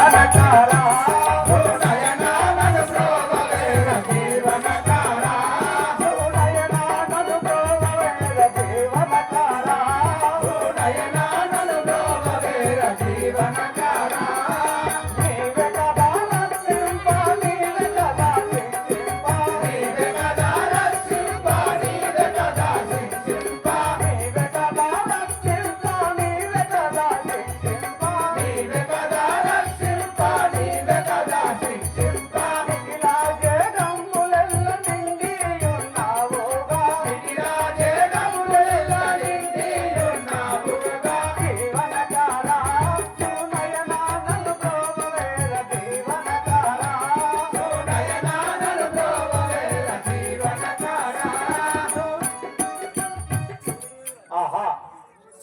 ఆహా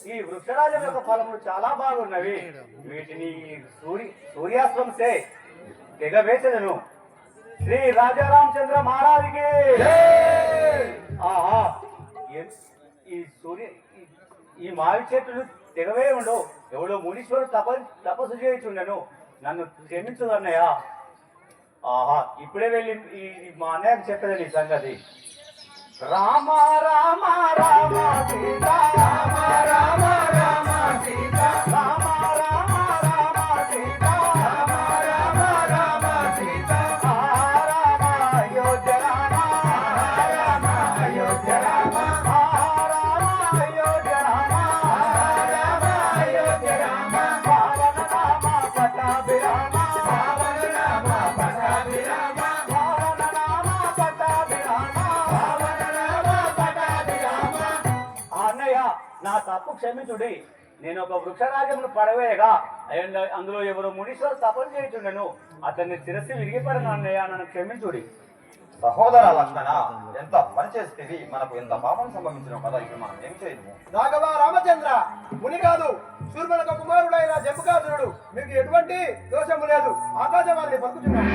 ఈ వృక్షరాజం యొక్క ఫలములు చాలా బాగున్నవి. వీటిని సూర్య సూర్యాస్త్రంసే తెగవేసెదను శ్రీ రాజారామచంద్ర మహారాజుకి! ఆహా! ఈ సూర్య ఈ- మావి చెట్లు తెగవే ఉండవు. ఎవడో మునీశ్వరుడు తప తపస్సు చేయించుండను. నన్ను క్షమించదు అన్నయ్య. ఆహా! ఇప్పుడే వెళ్ళి ఈ మా అన్నయ్యకు చెప్పేది ఈ సంగతి. రామ అన్నయ్య నా తప్పు క్షమించుడి. నేను ఒక వృక్షరాజమును పడవేయగా అందులో ఎవరు మునీశ్వరు తపన చేయుచుండెను. అతన్ని శిరస్సు విరిగిపడను అన్నయ్య నన్ను క్షమించుడి. సహోదర లక్ష్మణ ఎంత పని చేస్తేవి మనకు ఎంత పాపం సంభవించిన కదా ఇప్పుడు మనం ఏం చేయము? రాఘవ రామచంద్ర ముని కాదు సూర్యునక కుమారుడైన జంబుకాసురుడు. మీకు ఎటువంటి దోషము లేదు. ఆకాశవాణిని పలుకుతున్నాం